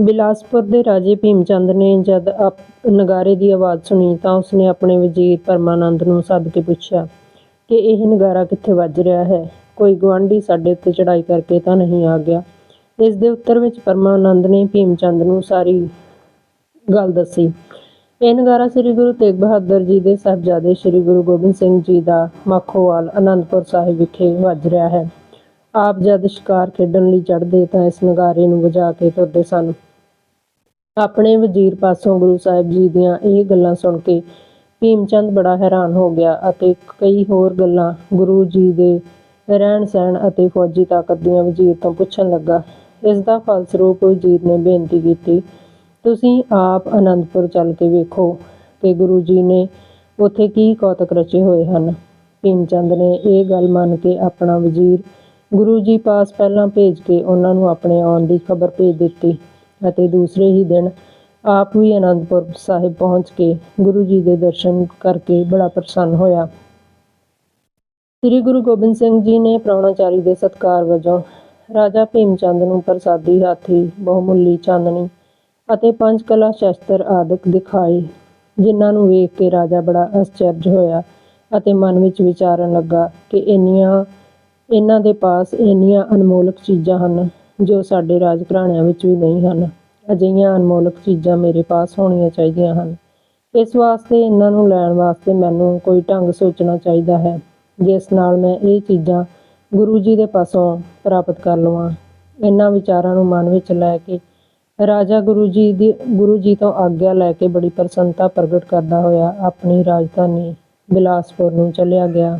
ਬਿਲਾਸਪੁਰ ਦੇ ਰਾਜੇ ਭੀਮ ਚੰਦ ਨੇ ਜਦ ਅਪ- ਨਗਾਰੇ ਦੀ ਆਵਾਜ਼ ਸੁਣੀ ਤਾਂ ਉਸਨੇ ਆਪਣੇ ਵਜ਼ੀਰ ਪਰਮਾਨੰਦ ਨੂੰ ਸੱਦ ਕੇ ਪੁੱਛਿਆ ਕਿ ਇਹ ਨਗਾਰਾ ਕਿੱਥੇ ਵੱਜ ਰਿਹਾ ਹੈ? ਕੋਈ ਗੁਆਂਢੀ ਸਾਡੇ ਉੱਤੇ ਚੜ੍ਹਾਈ ਕਰਕੇ ਤਾਂ ਨਹੀਂ ਆ ਗਿਆ। ਇਸ ਦੇ ਉੱਤਰ ਵਿੱਚ ਪਰਮਾਨੰਦ ਨੇ ਭੀਮ ਚੰਦ ਨੂੰ ਸਾਰੀ ਗੱਲ ਦੱਸੀ। ਇਹ ਨਗਾਰਾ ਸ੍ਰੀ ਗੁਰੂ ਤੇਗ ਬਹਾਦਰ ਜੀ ਦੇ ਸਾਹਿਬਜ਼ਾਦੇ ਸ੍ਰੀ ਗੁਰੂ ਗੋਬਿੰਦ ਸਿੰਘ ਜੀ ਦਾ ਮੱਖੋਵਾਲ ਅਨੰਦਪੁਰ ਸਾਹਿਬ ਵਿਖੇ ਵੱਜ ਰਿਹਾ ਹੈ। ਆਪ ਜਦ ਸ਼ਿਕਾਰ ਖੇਡਣ ਲਈ ਚੜ੍ਹਦੇ ਤਾਂ ਇਸ ਨਗਾਰੇ ਨੂੰ ਵਜਾ ਕੇ ਤੁਰਦੇ ਸਨ। ਆਪਣੇ ਵਜ਼ੀਰ ਪਾਸੋਂ ਗੁਰੂ ਸਾਹਿਬ ਜੀ ਦੀਆਂ ਇਹ ਗੱਲਾਂ ਸੁਣ ਕੇ ਭੀਮ ਚੰਦ ਬੜਾ ਹੈਰਾਨ ਹੋ ਗਿਆ ਅਤੇ ਕਈ ਹੋਰ ਗੱਲਾਂ ਗੁਰੂ ਜੀ ਦੇ ਰਹਿਣ ਸਹਿਣ ਅਤੇ ਫੌਜੀ ਤਾਕਤ ਦੀਆਂ ਵਜ਼ੀਰ ਤੋਂ ਪੁੱਛਣ ਲੱਗਾ। ਇਸ ਦਾ ਫਲਸਰੂਪ ਵਜ਼ੀਰ ਨੇ ਬੇਨਤੀ ਕੀਤੀ, ਤੁਸੀਂ ਆਪ ਅਨੰਦਪੁਰ ਚੱਲ ਕੇ ਵੇਖੋ ਕਿ ਗੁਰੂ ਜੀ ਨੇ ਉੱਥੇ ਕੀ ਕੌਤਕ ਰਚੇ ਹੋਏ ਹਨ। ਭੀਮ ਚੰਦ ਨੇ ਇਹ ਗੱਲ ਮੰਨ ਕੇ ਆਪਣਾ ਵਜ਼ੀਰ ਗੁਰੂ ਜੀ ਪਾਸ ਪਹਿਲਾਂ ਭੇਜ ਕੇ ਉਹਨਾਂ ਨੂੰ ਆਪਣੇ ਆਉਣ ਦੀ ਖਬਰ ਭੇਜ ਦਿੱਤੀ ਅਤੇ ਦੂਸਰੇ ਹੀ ਦਿਨ ਆਪ ਵੀ ਅਨੰਦਪੁਰ ਸਾਹਿਬ ਪਹੁੰਚ ਕੇ ਗੁਰੂ ਜੀ ਦੇ ਦਰਸ਼ਨ ਕਰਕੇ ਬੜਾ ਪ੍ਰਸੰਨ ਹੋਇਆ। ਸ੍ਰੀ ਗੁਰੂ ਗੋਬਿੰਦ ਸਿੰਘ ਜੀ ਨੇ ਪ੍ਰਾਹੁਣਾਚਾਰੀ ਦੇ ਸਤਕਾਰ ਵਜੋਂ ਰਾਜਾ ਭੀਮ ਚੰਦ ਨੂੰ ਪ੍ਰਸਾਦੀ ਹਾਥੀ, ਬਹੁਮੁੱਲੀ ਚਾਂਦਨੀ ਅਤੇ ਪੰਜ ਕਲਾ ਸ਼ਸਤਰ ਆਦਿਕ ਦਿਖਾਏ, ਜਿਨ੍ਹਾਂ ਨੂੰ ਵੇਖ ਕੇ ਰਾਜਾ ਬੜਾ ਅਸਚਰਜ ਹੋਇਆ ਅਤੇ ਮਨ ਵਿੱਚ ਵਿਚਾਰਨ ਲੱਗਾ ਕਿ ਇੰਨੀਆਂ ਇਹਨਾਂ ਦੇ ਪਾਸ ਇੰਨੀਆਂ ਅਨਮੋਲਕ ਚੀਜ਼ਾਂ ਹਨ, ਜੋ ਸਾਡੇ ਰਾਜ ਘਰਾਣਿਆਂ ਵਿੱਚ ਵੀ ਨਹੀਂ ਹਨ। ਅਜਿਹੀਆਂ ਅਨਮੋਲਕ ਚੀਜ਼ਾਂ ਮੇਰੇ ਪਾਸ ਹੋਣੀਆਂ ਚਾਹੀਦੀਆਂ ਹਨ। ਇਸ ਵਾਸਤੇ ਇਹਨਾਂ ਨੂੰ ਲੈਣ ਵਾਸਤੇ ਮੈਨੂੰ ਕੋਈ ਢੰਗ ਸੋਚਣਾ ਚਾਹੀਦਾ ਹੈ। ਜਿਸ ਨਾਲ ਮੈਂ ਇਹ ਚੀਜ਼ਾਂ ਗੁਰੂ ਜੀ ਦੇ ਪਾਸੋਂ ਪ੍ਰਾਪਤ ਕਰ ਲਵਾਂ। ਇਹਨਾਂ ਵਿਚਾਰਾਂ ਨੂੰ ਮਨ ਵਿੱਚ ਲੈ ਕੇ ਰਾਜਾ ਗੁਰੂ ਜੀ ਦੀ, ਗੁਰੂ ਜੀ ਤੋਂ ਆਗਿਆ ਲੈ ਕੇ ਬੜੀ ਪ੍ਰਸੰਨਤਾ ਪ੍ਰਗਟ ਕਰਦਾ ਹੋਇਆ ਆਪਣੀ ਰਾਜਧਾਨੀ ਬਿਲਾਸਪੁਰ ਨੂੰ ਚੱਲਿਆ ਗਿਆ।